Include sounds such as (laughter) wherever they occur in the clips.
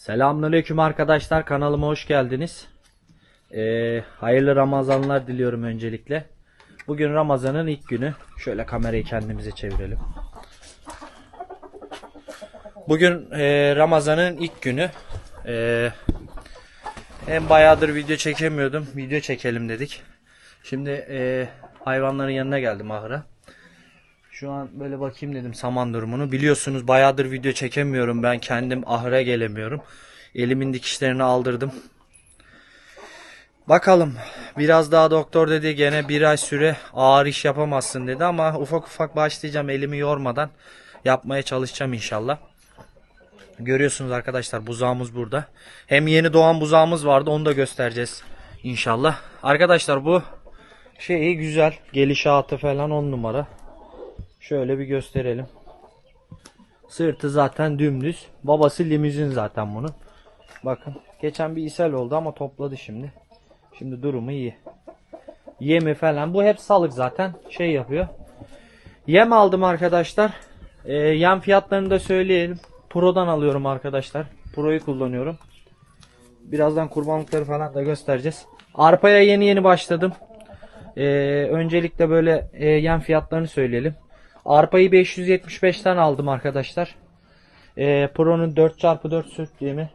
Selamünaleyküm arkadaşlar kanalıma hoş geldiniz. Ee, hayırlı Ramazanlar diliyorum öncelikle. Bugün Ramazan'ın ilk günü. Şöyle kamerayı kendimize çevirelim. Bugün e, Ramazan'ın ilk günü. Ee, hem bayağıdır video çekemiyordum. Video çekelim dedik. Şimdi e, hayvanların yanına geldim ahıra. Şu an böyle bakayım dedim saman durumunu. Biliyorsunuz bayağıdır video çekemiyorum. Ben kendim ahıra gelemiyorum. Elimin dikişlerini aldırdım. Bakalım. Biraz daha doktor dedi gene bir ay süre ağır iş yapamazsın dedi ama ufak ufak başlayacağım elimi yormadan yapmaya çalışacağım inşallah. Görüyorsunuz arkadaşlar buzağımız burada. Hem yeni doğan buzağımız vardı onu da göstereceğiz inşallah. Arkadaşlar bu şey güzel. Gelişatı falan on numara. Şöyle bir gösterelim. Sırtı zaten dümdüz. Babası limuzin zaten bunun. Bakın geçen bir ishal oldu ama topladı şimdi. Şimdi durumu iyi. Yemi falan bu hep salık zaten şey yapıyor. Yem aldım arkadaşlar. Ee, yem fiyatlarını da söyleyelim. Pro'dan alıyorum arkadaşlar. Pro'yu kullanıyorum. Birazdan kurbanlıkları falan da göstereceğiz. Arpaya yeni yeni başladım. Ee, öncelikle böyle e, yem fiyatlarını söyleyelim. Arpayı 575'ten aldım arkadaşlar. Ee, Pro'nun 4x4 süt yemi.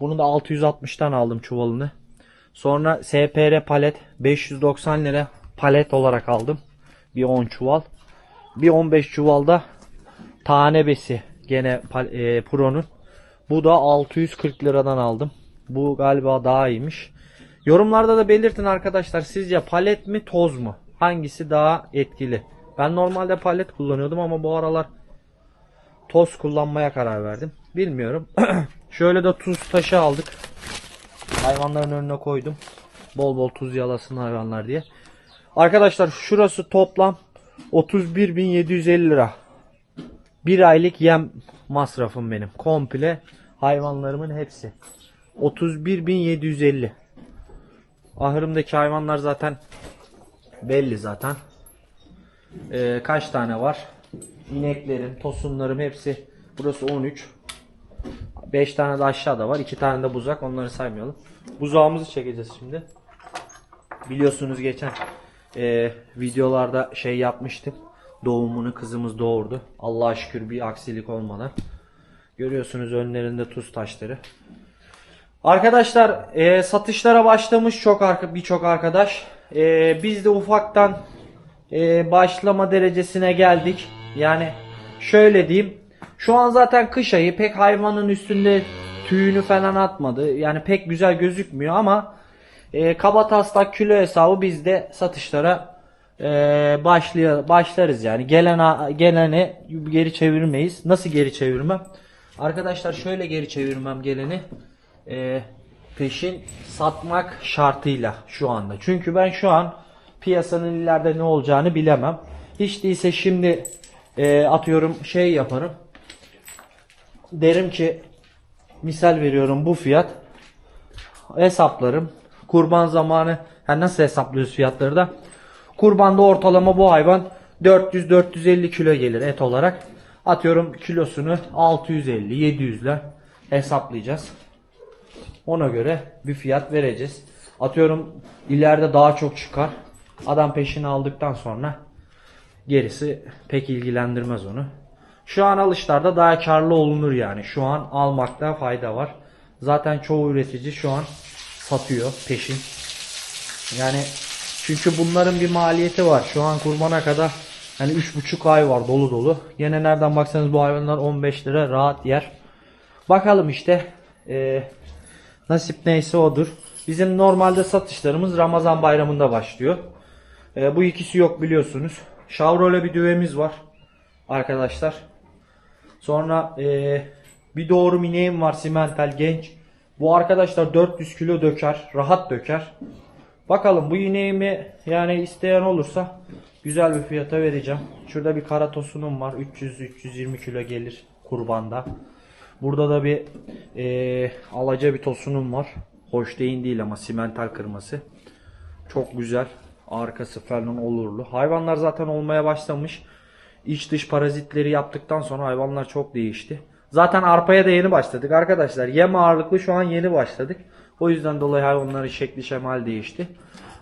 Bunu da 660'tan aldım çuvalını. Sonra SPR palet 590 lira palet olarak aldım. Bir 10 çuval. Bir 15 çuvalda tane besi gene e, Pro'nun. Bu da 640 liradan aldım. Bu galiba daha iyiymiş. Yorumlarda da belirtin arkadaşlar sizce palet mi toz mu? Hangisi daha etkili? Ben normalde palet kullanıyordum ama bu aralar toz kullanmaya karar verdim. Bilmiyorum. (clears throat) Şöyle de tuz taşı aldık. Hayvanların önüne koydum. Bol bol tuz yalasın hayvanlar diye. Arkadaşlar şurası toplam 31.750 lira. Bir aylık yem masrafım benim. Komple hayvanlarımın hepsi. 31.750. Ahırımdaki hayvanlar zaten belli zaten. Ee, kaç tane var? İneklerim, tosunlarım hepsi. Burası 13. 5 tane de aşağıda var. 2 tane de buzak. Onları saymayalım. Buzağımızı çekeceğiz şimdi. Biliyorsunuz geçen e, videolarda şey yapmıştım. Doğumunu kızımız doğurdu. Allah'a şükür bir aksilik olmadan. Görüyorsunuz önlerinde tuz taşları. Arkadaşlar e, satışlara başlamış çok arka birçok arkadaş. E, biz de ufaktan e, başlama derecesine geldik. Yani şöyle diyeyim. Şu an zaten kış ayı pek hayvanın üstünde tüyünü falan atmadı. Yani pek güzel gözükmüyor ama e, kaba taslak kilo hesabı biz de satışlara e, başlıyor, başlarız yani. Gelen geleni geri çevirmeyiz. Nasıl geri çevirmem? Arkadaşlar şöyle geri çevirmem geleni. E, peşin satmak şartıyla şu anda. Çünkü ben şu an piyasanın ileride ne olacağını bilemem. Hiç değilse şimdi e, atıyorum şey yaparım. Derim ki misal veriyorum bu fiyat hesaplarım. Kurban zamanı yani nasıl hesaplıyoruz fiyatları da? Kurbanda ortalama bu hayvan 400-450 kilo gelir et olarak. Atıyorum kilosunu 650-700 ile hesaplayacağız. Ona göre bir fiyat vereceğiz. Atıyorum ileride daha çok çıkar. Adam peşini aldıktan sonra gerisi pek ilgilendirmez onu. Şu an alışlarda daha karlı olunur yani. Şu an almakta fayda var. Zaten çoğu üretici şu an satıyor peşin. Yani çünkü bunların bir maliyeti var. Şu an kurbana kadar hani 3,5 ay var dolu dolu. Yine nereden baksanız bu hayvanlar 15 lira rahat yer. Bakalım işte eee, nasip neyse odur. Bizim normalde satışlarımız Ramazan bayramında başlıyor. Eee, bu ikisi yok biliyorsunuz. Chevrolet bir düvemiz var arkadaşlar. Sonra eee, bir doğru mineğim var simental genç. Bu arkadaşlar 400 kilo döker. Rahat döker. Bakalım bu ineğimi yani isteyen olursa güzel bir fiyata vereceğim. Şurada bir kara tosunum var. 300-320 kilo gelir kurbanda. Burada da bir eee, alaca bir tosunum var. Hoştein değil ama simental kırması. Çok güzel. Arkası falan olurlu. Hayvanlar zaten olmaya başlamış. İç dış parazitleri yaptıktan sonra hayvanlar çok değişti. Zaten arpaya da yeni başladık arkadaşlar. Yem ağırlıklı şu an yeni başladık. O yüzden dolayı hayvanların şekli şemal değişti.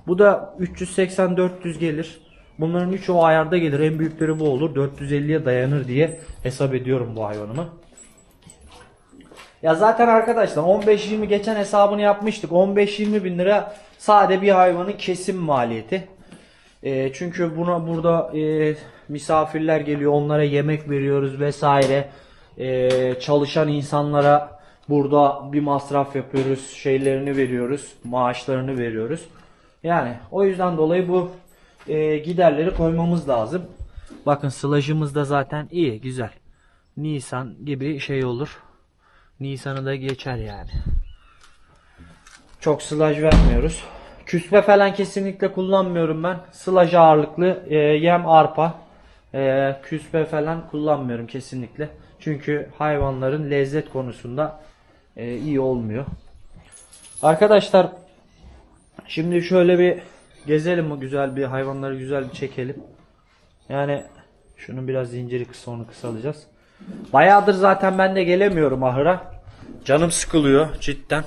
Bu da 380-400 gelir. Bunların üçü o ayarda gelir. En büyükleri bu olur. 450'ye dayanır diye hesap ediyorum bu hayvanımı. Ya zaten arkadaşlar 15-20 geçen hesabını yapmıştık. 15-20 bin lira sade bir hayvanın kesim maliyeti. E, çünkü buna burada e, misafirler geliyor, onlara yemek veriyoruz vesaire. E, çalışan insanlara burada bir masraf yapıyoruz, şeylerini veriyoruz, maaşlarını veriyoruz. Yani o yüzden dolayı bu e, giderleri koymamız lazım. Bakın sılajımız da zaten iyi, güzel. Nisan gibi şey olur. Nisan'ı da geçer yani. Çok sılaj vermiyoruz. Küspe falan kesinlikle kullanmıyorum ben. Sılaj ağırlıklı e, yem arpa. E, küspe falan kullanmıyorum kesinlikle. Çünkü hayvanların lezzet konusunda e, iyi olmuyor. Arkadaşlar şimdi şöyle bir gezelim mi güzel bir hayvanları güzel bir çekelim. Yani şunun biraz zinciri kısa onu kısalacağız. Bayağıdır zaten ben de gelemiyorum ahıra. Canım sıkılıyor cidden.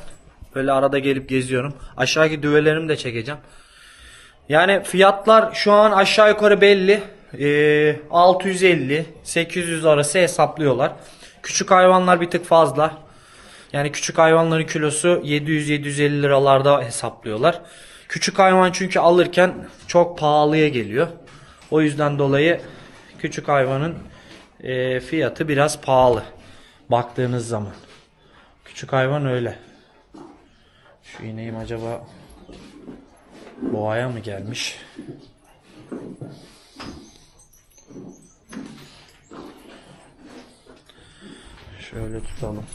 Böyle arada gelip geziyorum. Aşağıdaki düvelerimi de çekeceğim. Yani fiyatlar şu an aşağı yukarı belli. Ee, 650 800 arası hesaplıyorlar. Küçük hayvanlar bir tık fazla. Yani küçük hayvanların kilosu 700-750 liralarda hesaplıyorlar. Küçük hayvan çünkü alırken çok pahalıya geliyor. O yüzden dolayı küçük hayvanın e, fiyatı biraz pahalı. Baktığınız zaman. Küçük hayvan öyle. Şu ineğim acaba boğaya mı gelmiş? Şöyle tutalım.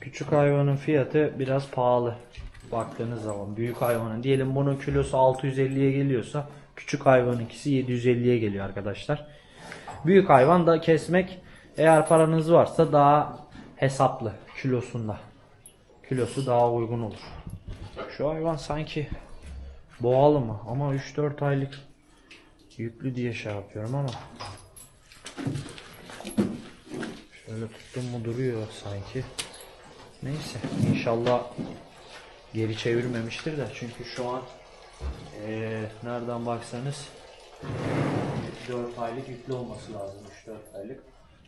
Küçük hayvanın fiyatı biraz pahalı. Baktığınız zaman büyük hayvanın diyelim bunun kilosu 650'ye geliyorsa küçük hayvanınkisi 750'ye geliyor arkadaşlar. Büyük hayvan da kesmek eğer paranız varsa daha hesaplı kilosunda. Kilosu daha uygun olur. Şu hayvan sanki boğalı mı? Ama 3-4 aylık yüklü diye şey yapıyorum ama şöyle tuttum mu duruyor sanki. Neyse inşallah geri çevirmemiştir de çünkü şu an eee, nereden baksanız 4 aylık yüklü olması lazım 3-4 aylık.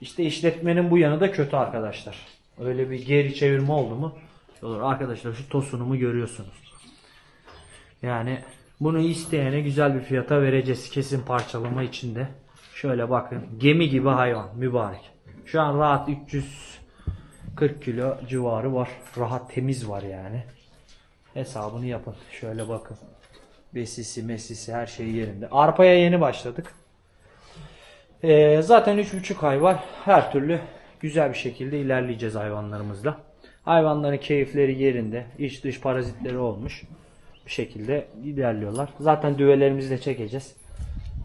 İşte işletmenin bu yanı da kötü arkadaşlar. Öyle bir geri çevirme oldu mu olur. Arkadaşlar şu tosunumu görüyorsunuz. Yani bunu isteyene güzel bir fiyata vereceğiz. Kesin parçalama içinde. Şöyle bakın. Gemi gibi hayvan. Mübarek. Şu an rahat 340 kilo civarı var. Rahat temiz var yani. Hesabını yapın. Şöyle bakın. Besisi, mesisi her şey yerinde. Arpaya yeni başladık. Ee, zaten 3,5 ay var. Her türlü güzel bir şekilde ilerleyeceğiz hayvanlarımızla. Hayvanların keyifleri yerinde. iç dış parazitleri olmuş. Bir şekilde ilerliyorlar. Zaten düvelerimizi de çekeceğiz.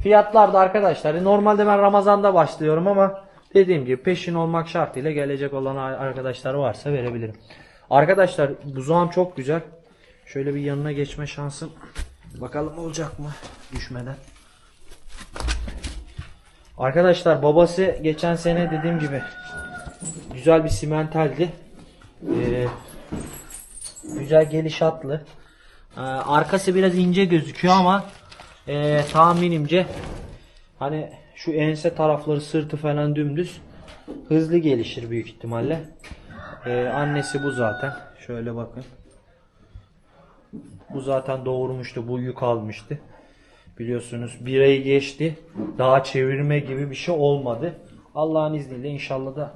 Fiyatlar da arkadaşlar normalde ben Ramazan'da başlıyorum ama dediğim gibi peşin olmak şartıyla gelecek olan arkadaşlar varsa verebilirim. Arkadaşlar buzağım çok güzel. Şöyle bir yanına geçme şansım. Bakalım olacak mı düşmeden. Arkadaşlar babası geçen sene dediğim gibi güzel bir simentaldi. Ee, güzel gelişatlı. Ee, arkası biraz ince gözüküyor ama ee, tahminimce hani şu ense tarafları sırtı falan dümdüz hızlı gelişir büyük ihtimalle. Ee, annesi bu zaten. Şöyle bakın. Bu zaten doğurmuştu. Bu yük almıştı. Biliyorsunuz bir ayı geçti. Daha çevirme gibi bir şey olmadı. Allah'ın izniyle inşallah da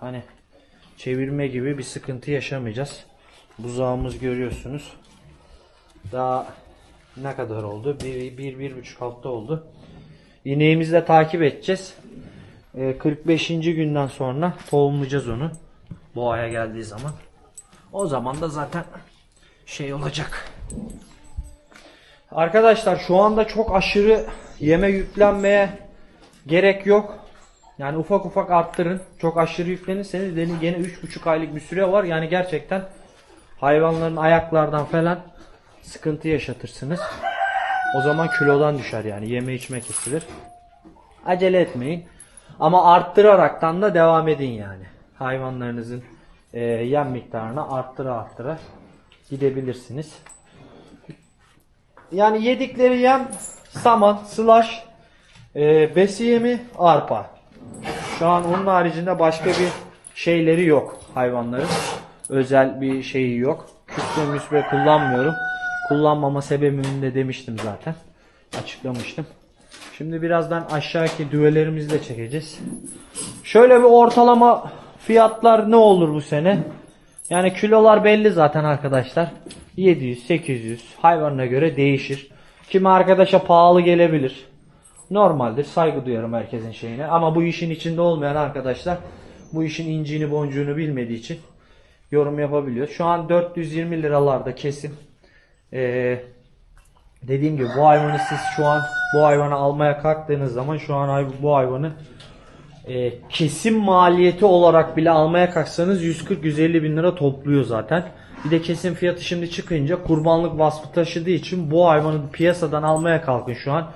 hani çevirme gibi bir sıkıntı yaşamayacağız. Buzağımız görüyorsunuz. Daha ne kadar oldu? Bir, bir, bir buçuk hafta oldu. İneğimizi de takip edeceğiz. Ee, 45. günden sonra tohumlayacağız onu. Boğaya geldiği zaman. O zaman da zaten şey olacak. Arkadaşlar şu anda çok aşırı yeme yüklenmeye gerek yok. Yani ufak ufak arttırın. Çok aşırı yüklenirseniz benim gene 3,5 aylık bir süre var. Yani gerçekten hayvanların ayaklardan falan sıkıntı yaşatırsınız. O zaman kilodan düşer yani. Yeme içme kesilir. Acele etmeyin. Ama arttıraraktan da devam edin yani. Hayvanlarınızın e, yem miktarını arttıra arttıra gidebilirsiniz. Yani yedikleri yem saman, slash, e, besi yemi, arpa. Şu an onun haricinde başka bir şeyleri yok hayvanların. Özel bir şeyi yok. Küspe müspe kullanmıyorum. Kullanmama sebebimi de demiştim zaten. Açıklamıştım. Şimdi birazdan aşağıki düvelerimizi de çekeceğiz. Şöyle bir ortalama fiyatlar ne olur bu sene? Yani kilolar belli zaten arkadaşlar. 700, 800 hayvanına göre değişir. Kimi arkadaşa pahalı gelebilir. Normaldir. Saygı duyarım herkesin şeyine. Ama bu işin içinde olmayan arkadaşlar bu işin inciğini boncuğunu bilmediği için yorum yapabiliyor. Şu an 420 liralarda kesim. Ee, dediğim gibi bu hayvanı siz şu an bu hayvanı almaya kalktığınız zaman şu an bu hayvanı e, kesim maliyeti olarak bile almaya kalksanız 140-150 bin lira topluyor zaten. Bir de kesim fiyatı şimdi çıkınca kurbanlık vasfı taşıdığı için bu hayvanı piyasadan almaya kalkın şu an.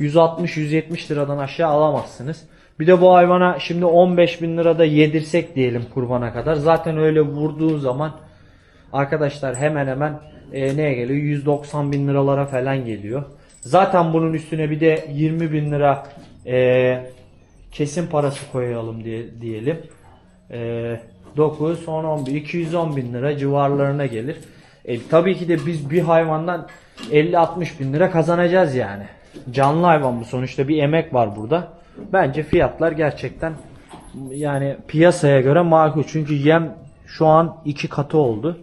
160-170 liradan aşağı alamazsınız. Bir de bu hayvana şimdi 15 bin lirada yedirsek diyelim kurbana kadar. Zaten öyle vurduğu zaman arkadaşlar hemen hemen e, neye geliyor? 190 bin liralara falan geliyor. Zaten bunun üstüne bir de 20 bin lira e, kesim parası koyalım diye diyelim. E, 9, 10, 11, 210 bin lira civarlarına gelir. E, tabii ki de biz bir hayvandan 50-60 bin lira kazanacağız yani. Canlı hayvan bu sonuçta bir emek var burada. Bence fiyatlar gerçekten yani piyasaya göre makul. Çünkü yem şu an iki katı oldu.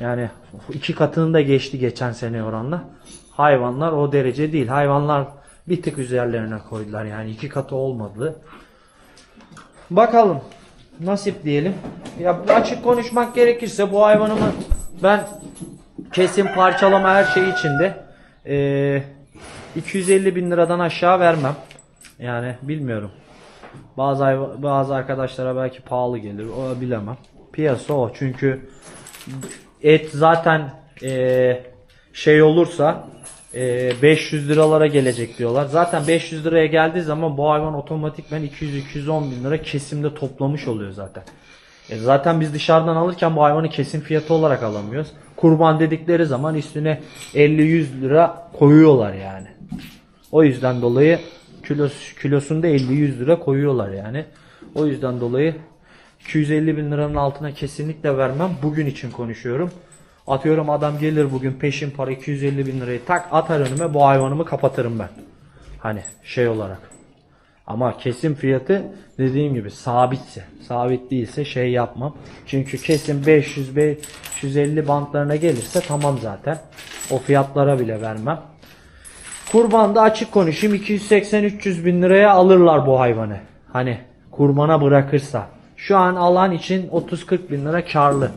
Yani iki katını da geçti geçen sene oranla. Hayvanlar o derece değil. Hayvanlar bir tık üzerlerine koydular. Yani iki katı olmadı. Bakalım. Nasip diyelim. Ya açık konuşmak gerekirse bu hayvanımı ben kesim parçalama her şey içinde eee 250 bin liradan aşağı vermem. Yani bilmiyorum. Bazı hayva- bazı arkadaşlara belki pahalı gelir. O bilemem. Piyasa o. Çünkü et zaten eee, şey olursa eee, 500 liralara gelecek diyorlar. Zaten 500 liraya geldiği zaman bu hayvan otomatikmen 200-210 bin lira kesimde toplamış oluyor zaten. E zaten biz dışarıdan alırken bu hayvanı kesim fiyatı olarak alamıyoruz. Kurban dedikleri zaman üstüne 50-100 lira koyuyorlar yani. O yüzden dolayı kilos, kilosunda 50-100 lira koyuyorlar yani. O yüzden dolayı 250 bin liranın altına kesinlikle vermem. Bugün için konuşuyorum. Atıyorum adam gelir bugün peşin para 250 bin lirayı tak atar önüme bu hayvanımı kapatırım ben. Hani şey olarak. Ama kesim fiyatı dediğim gibi sabitse, sabit değilse şey yapmam. Çünkü kesim 500 550 bantlarına gelirse tamam zaten. O fiyatlara bile vermem. Kurbanda açık konuşayım 280-300 bin liraya alırlar bu hayvanı. Hani kurbana bırakırsa. Şu an alan için 30-40 bin lira karlı.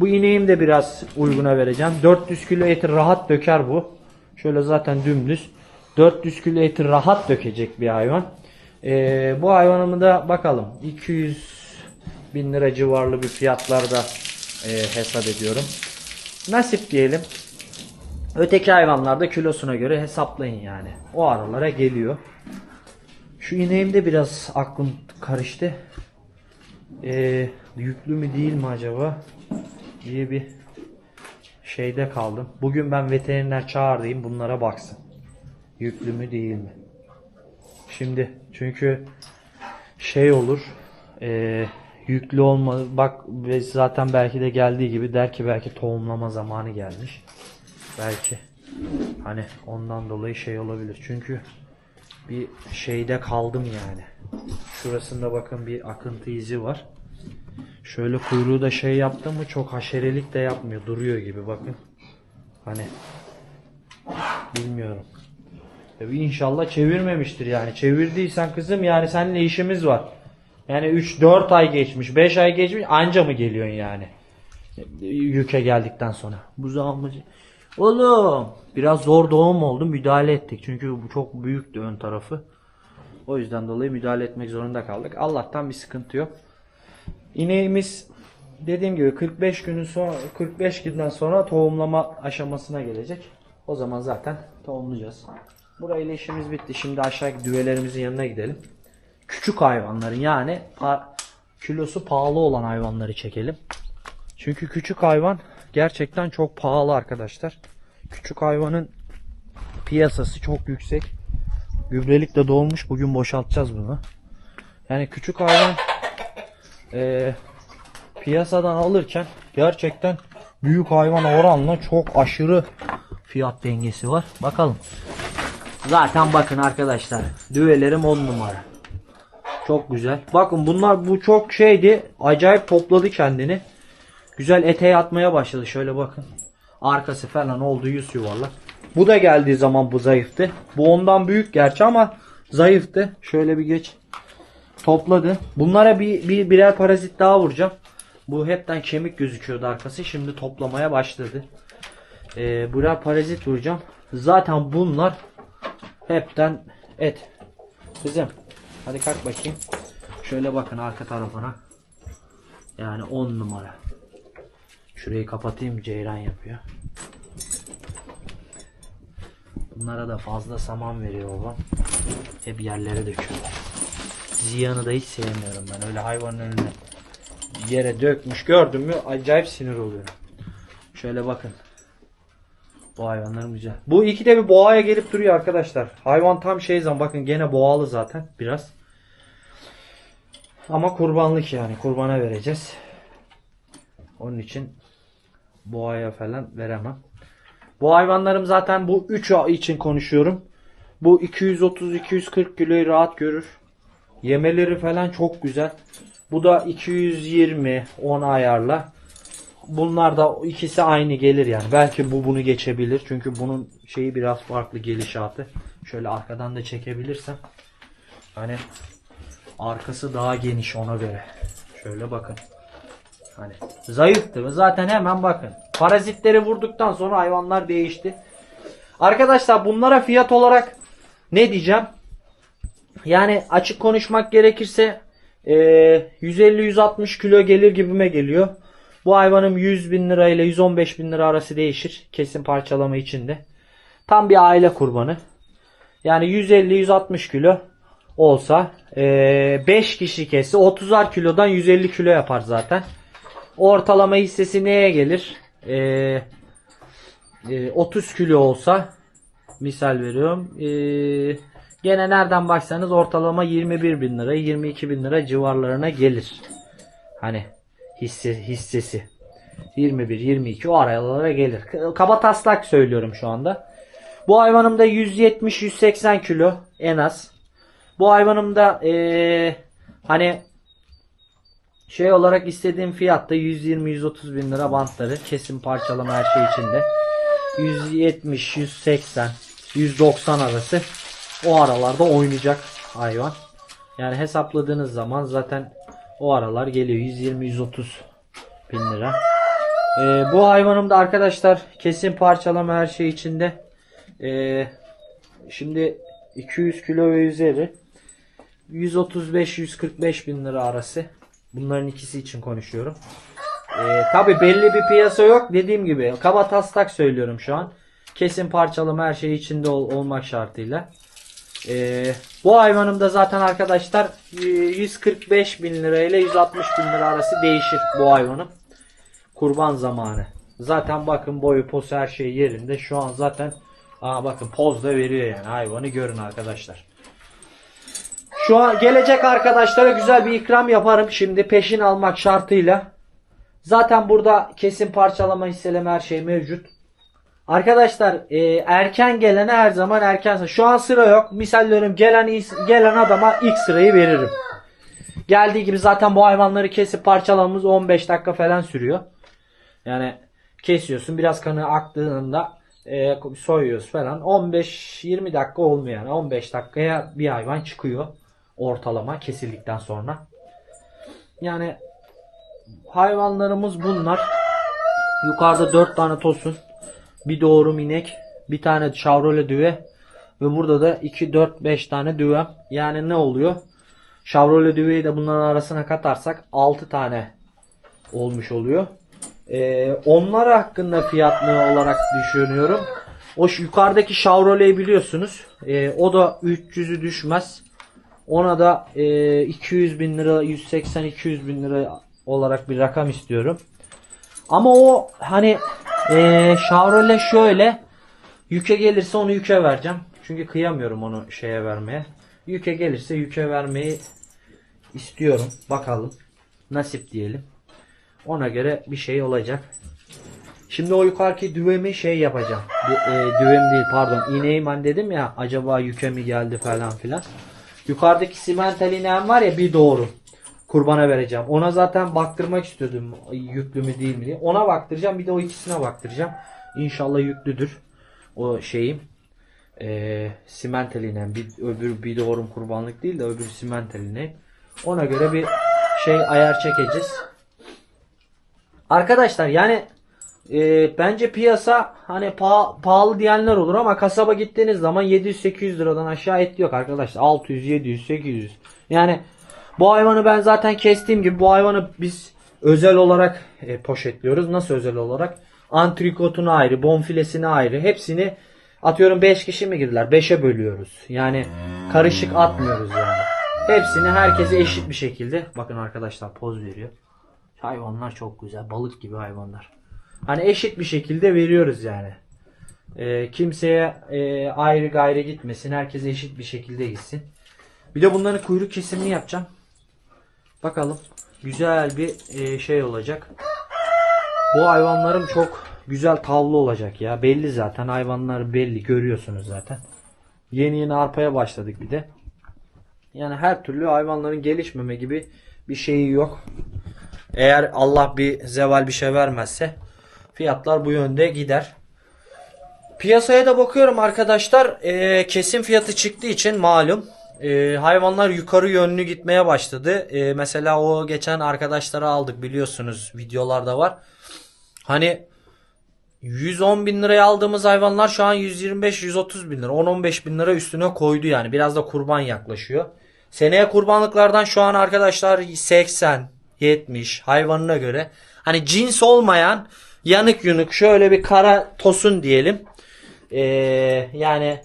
Bu ineğim de biraz uyguna vereceğim. 400 kilo eti rahat döker bu. Şöyle zaten dümdüz. 400 kilo eti rahat dökecek bir hayvan. Ee, bu hayvanımı da bakalım 200 bin lira civarlı bir fiyatlarda e, hesap ediyorum. Nasip diyelim. Öteki hayvanlarda kilosuna göre hesaplayın yani. O aralara geliyor. Şu ineğimde biraz aklım karıştı. Ee, yüklü mü değil mi acaba diye bir şeyde kaldım. Bugün ben veteriner çağırayım bunlara baksın. Yüklü mü değil mi? Şimdi çünkü şey olur ee, yüklü olma bak zaten belki de geldiği gibi der ki belki tohumlama zamanı gelmiş. Belki hani ondan dolayı şey olabilir. Çünkü bir şeyde kaldım yani. Şurasında bakın bir akıntı izi var. Şöyle kuyruğu da şey yaptım mı çok haşerelik de yapmıyor. Duruyor gibi bakın. Hani bilmiyorum. Bir İnşallah çevirmemiştir yani. Çevirdiysen kızım yani seninle işimiz var. Yani 3-4 ay geçmiş, 5 ay geçmiş anca mı geliyorsun yani? Yüke geldikten sonra. Bu zaman Oğlum biraz zor doğum oldu müdahale ettik. Çünkü bu çok büyüktü ön tarafı. O yüzden dolayı müdahale etmek zorunda kaldık. Allah'tan bir sıkıntı yok. İneğimiz dediğim gibi 45 günün sonra 45 günden sonra tohumlama aşamasına gelecek. O zaman zaten tohumlayacağız. Burayla işimiz bitti. Şimdi aşağıdaki düvelerimizin yanına gidelim. küçük hayvanların yani kilosu pahalı olan hayvanları çekelim. Çünkü küçük hayvan gerçekten çok pahalı arkadaşlar. Küçük hayvanın piyasası çok yüksek. Gübrelik de dolmuş. Bugün boşaltacağız bunu. Yani küçük hayvan eee, piyasadan alırken gerçekten büyük hayvan oranla çok aşırı fiyat dengesi var. Bakalım. Zaten bakın arkadaşlar. Düvelerim 10 numara. Çok güzel. Bakın bunlar bu çok şeydi. Acayip topladı kendini. Güzel eteğe atmaya başladı. Şöyle bakın. Arkası falan oldu yüz yuvarlak. Bu da geldiği zaman bu zayıftı. Bu ondan büyük gerçi ama zayıftı. Şöyle bir geç. Topladı. Bunlara bir, bir birer parazit daha vuracağım. Bu hepten kemik gözüküyordu arkası. Şimdi toplamaya başladı. Ee, birer parazit vuracağım. Zaten bunlar hepten et. Kızım hadi kalk bakayım. Şöyle bakın arka tarafına. Yani 10 numara. Şurayı kapatayım ceyran yapıyor. Bunlara da fazla saman veriyor babam. Hep yerlere döküyorlar. Ziyanı da hiç sevmiyorum ben. Öyle hayvanın önüne yere dökmüş gördüm mü acayip sinir oluyorum. Şöyle bakın. Bu hayvanlarım güzel. Bu iki de bir boğaya gelip duruyor arkadaşlar. Hayvan tam şey zaman bakın gene boğalı zaten biraz. Ama kurbanlık yani kurbana vereceğiz. Onun için boğaya falan veremem. Bu hayvanlarım zaten bu 3 için konuşuyorum. Bu 230-240 kiloyu rahat görür. Yemeleri falan çok güzel. Bu da 220 10 ayarla. Bunlar da ikisi aynı gelir yani. Belki bu bunu geçebilir. Çünkü bunun şeyi biraz farklı gelişatı. Şöyle arkadan da çekebilirsem. Hani arkası daha geniş ona göre. Şöyle bakın. Hani zayıftı mı? Zaten hemen bakın. Parazitleri vurduktan sonra hayvanlar değişti. Arkadaşlar bunlara fiyat olarak ne diyeceğim? Yani açık konuşmak gerekirse eee, 150-160 kilo gelir gibime geliyor. Bu hayvanım 100 bin lira ile 115 bin lira arası değişir. Kesin parçalama içinde. Tam bir aile kurbanı. Yani 150-160 kilo olsa eee 5 kişi kesse 30'ar kilodan 150 kilo yapar zaten. Ortalama hissesi neye gelir? Eee e, 30 kilo olsa misal veriyorum. Eee gene nereden baksanız ortalama 21 bin lira 22 bin lira civarlarına gelir. Hani hisse, hissesi. 21 22 o aralara gelir. Kaba taslak söylüyorum şu anda. Bu hayvanımda 170 180 kilo en az. Bu hayvanımda eee hani şey olarak istediğim fiyatta 120-130 bin lira bantları. Kesim parçalama her şey içinde. 170, 180, 190 arası o aralarda oynayacak hayvan. Yani hesapladığınız zaman zaten o aralar geliyor. 120-130 bin lira. Ee, bu hayvanımda arkadaşlar kesim parçalama her şey içinde. Ee, şimdi 200 kilo ve üzeri 135-145 bin lira arası. Bunların ikisi için konuşuyorum. Ee, Tabi belli bir piyasa yok. Dediğim gibi kaba taslak söylüyorum şu an. Kesin parçalama her şey içinde ol- olmak şartıyla. Ee, bu hayvanımda zaten arkadaşlar e, 145 bin lira ile 160 bin lira arası değişir bu hayvanım. Kurban zamanı. Zaten bakın boyu posu her şey yerinde. Şu an zaten aa bakın poz da veriyor yani hayvanı görün arkadaşlar. Şu an gelecek arkadaşlara güzel bir ikram yaparım şimdi peşin almak şartıyla. Zaten burada kesin parçalama hisseleme her şey mevcut. Arkadaşlar e, erken gelene her zaman erken. Şu an sıra yok. Misal veriyorum gelen gelen adama ilk sırayı veririm. Geldiği gibi zaten bu hayvanları kesip parçalamamız 15 dakika falan sürüyor. Yani kesiyorsun biraz kanı aktığında e, soyuyoruz falan. 15-20 dakika olmuyor yani. 15 dakikaya bir hayvan çıkıyor ortalama kesildikten sonra. Yani hayvanlarımız bunlar. Yukarıda 4 tane tosun, bir doğru inek, bir tane şavrole düve ve burada da 2 4 5 tane düve. Yani ne oluyor? Şavrole düveyi de bunların arasına katarsak 6 tane olmuş oluyor. Ee, onlar hakkında fiyat ne olarak düşünüyorum. O yukarıdaki Chevrolet'i biliyorsunuz. Ee, o da 300'ü düşmez. Ona da e, 200 bin lira 180-200 bin lira olarak bir rakam istiyorum. Ama o hani e, Chevrolet şöyle yüke gelirse onu yüke vereceğim. Çünkü kıyamıyorum onu şeye vermeye. Yüke gelirse yüke vermeyi istiyorum. Bakalım. Nasip diyelim. Ona göre bir şey olacak. Şimdi o yukarıki düvemi şey yapacağım. Dü- e, düvem değil pardon. İneğim hani dedim ya acaba yüke mi geldi falan filan. Yukarıdaki simental ineğim var ya bir doğru. Kurbana vereceğim. Ona zaten baktırmak istiyordum. Yüklü mü değil mi diye. Ona baktıracağım. Bir de o ikisine baktıracağım. İnşallah yüklüdür. O şeyim. E, simental ineğim. Bir, öbür bir doğrum kurbanlık değil de öbür simental ineğim. Ona göre bir şey ayar çekeceğiz. Arkadaşlar yani e, bence piyasa hani paha- pahalı diyenler olur ama kasaba gittiğiniz zaman 700-800 liradan aşağı et yok arkadaşlar. 600, 700, 800. Yani bu hayvanı ben zaten kestiğim gibi bu hayvanı biz özel olarak e, poşetliyoruz. Nasıl özel olarak? Antrikotunu ayrı, bonfilesini ayrı. Hepsini atıyorum 5 kişi mi girdiler? 5'e bölüyoruz. Yani karışık atmıyoruz yani. Hepsini herkese eşit bir şekilde. Bakın arkadaşlar poz veriyor. Hayvanlar çok güzel. Balık gibi hayvanlar. Hani eşit bir şekilde veriyoruz yani. Ee, kimseye e, ayrı gayrı gitmesin. Herkese eşit bir şekilde gitsin. Bir de bunların kuyruk kesimini yapacağım. Bakalım. Güzel bir e, şey olacak. Bu hayvanlarım çok güzel tavlı olacak ya. Belli zaten. Hayvanlar belli. Görüyorsunuz zaten. Yeni yeni arpaya başladık bir de. Yani her türlü hayvanların gelişmeme gibi bir şeyi yok. Eğer Allah bir zeval bir şey vermezse fiyatlar bu yönde gider. Piyasaya da bakıyorum arkadaşlar. Ee, kesim fiyatı çıktığı için malum ee, hayvanlar yukarı yönlü gitmeye başladı. Ee, mesela o geçen arkadaşları aldık biliyorsunuz videolarda var. Hani 110 bin liraya aldığımız hayvanlar şu an 125-130 bin lira. 10-15 bin lira üstüne koydu yani. Biraz da kurban yaklaşıyor. Seneye kurbanlıklardan şu an arkadaşlar 80, 70 hayvanına göre. Hani cins olmayan yanık yunuk şöyle bir kara tosun diyelim. Ee, yani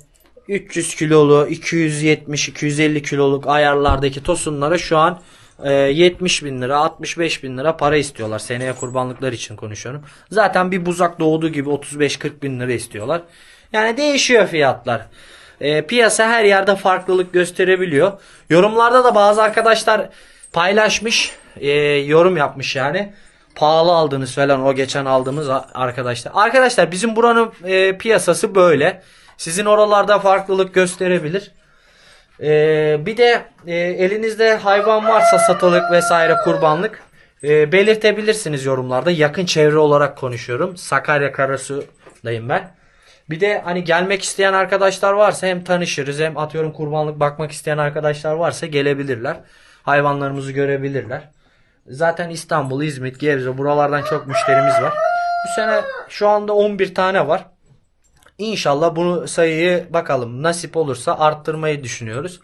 300 kilolu 270-250 kiloluk ayarlardaki tosunlara şu an e, 70 bin lira 65 bin lira para istiyorlar. Seneye kurbanlıklar için konuşuyorum. Zaten bir buzak doğduğu gibi 35-40 bin lira istiyorlar. Yani değişiyor fiyatlar. E, piyasa her yerde farklılık gösterebiliyor. Yorumlarda da bazı arkadaşlar paylaşmış, e, yorum yapmış yani. Pahalı aldınız falan o geçen aldığımız arkadaşlar. Arkadaşlar bizim buranın e, piyasası böyle. Sizin oralarda farklılık gösterebilir. Ee, bir de e, elinizde hayvan varsa satılık vesaire kurbanlık e, belirtebilirsiniz yorumlarda. Yakın çevre olarak konuşuyorum. Sakarya Karasu'dayım ben. Bir de hani gelmek isteyen arkadaşlar varsa hem tanışırız hem atıyorum kurbanlık bakmak isteyen arkadaşlar varsa gelebilirler. Hayvanlarımızı görebilirler. Zaten İstanbul, İzmit, Gebze buralardan çok müşterimiz var. Bu sene şu anda 11 tane var. İnşallah bunu sayıyı bakalım nasip olursa arttırmayı düşünüyoruz.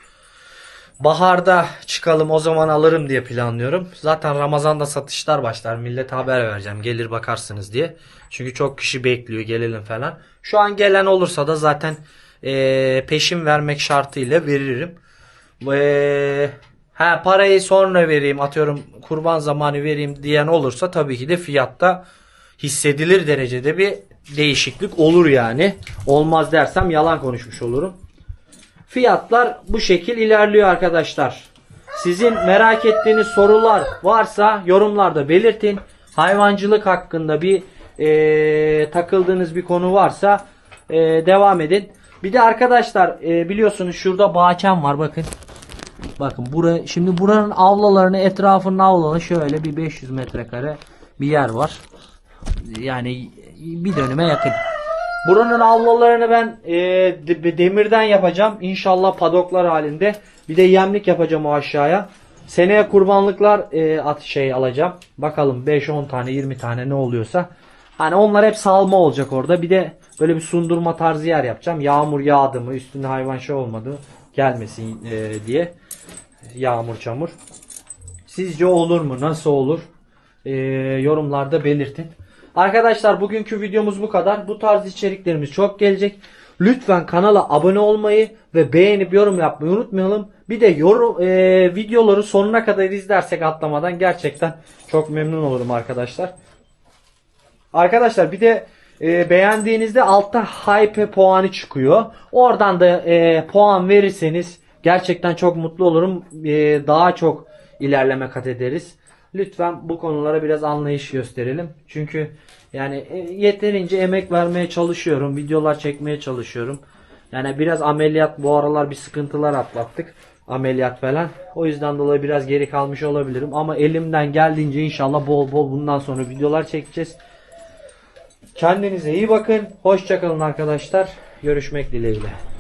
Baharda çıkalım o zaman alırım diye planlıyorum. Zaten Ramazan'da satışlar başlar. Millete haber vereceğim. Gelir bakarsınız diye. Çünkü çok kişi bekliyor gelelim falan. Şu an gelen olursa da zaten eee, peşin vermek şartıyla veririm. Ve ha parayı sonra vereyim atıyorum kurban zamanı vereyim diyen olursa tabii ki de fiyatta hissedilir derecede bir değişiklik olur yani. Olmaz dersem yalan konuşmuş olurum. Fiyatlar bu şekil ilerliyor arkadaşlar. Sizin merak ettiğiniz sorular varsa yorumlarda belirtin. Hayvancılık hakkında bir e, takıldığınız bir konu varsa e, devam edin. Bir de arkadaşlar e, biliyorsunuz şurada bahçem var bakın. Bakın bura şimdi buranın avlalarını etrafının avlaları şöyle bir 500 metrekare bir yer var. Yani bir dönüme yakın. Buranın avlularını ben e, de- demirden yapacağım. İnşallah padoklar halinde. Bir de yemlik yapacağım o aşağıya. Seneye kurbanlıklar e, at şey alacağım. Bakalım 5-10 tane 20 tane ne oluyorsa. Hani onlar hep salma olacak orada. Bir de böyle bir sundurma tarzı yer yapacağım. Yağmur yağdı mı üstünde hayvan şey olmadı gelmesin e, diye. Yağmur çamur. Sizce olur mu? Nasıl olur? Ee, yorumlarda belirtin. Arkadaşlar bugünkü videomuz bu kadar. Bu tarz içeriklerimiz çok gelecek. Lütfen kanala abone olmayı ve beğenip yorum yapmayı unutmayalım. Bir de yorum e, videoları sonuna kadar izlersek atlamadan gerçekten çok memnun olurum arkadaşlar. Arkadaşlar bir de e, beğendiğinizde altta hype puanı çıkıyor. Oradan da e, puan verirseniz gerçekten çok mutlu olurum. E, daha çok ilerleme kat ederiz. Lütfen bu konulara biraz anlayış gösterelim. Çünkü yani e, yeterince emek vermeye çalışıyorum. Videolar çekmeye çalışıyorum. Yani biraz ameliyat bu aralar bir sıkıntılar atlattık. Ameliyat falan. O yüzden dolayı biraz geri kalmış olabilirim. Ama elimden geldiğince inşallah bol bol bundan sonra videolar çekeceğiz. Kendinize iyi bakın. Hoşçakalın arkadaşlar. Görüşmek dileğiyle.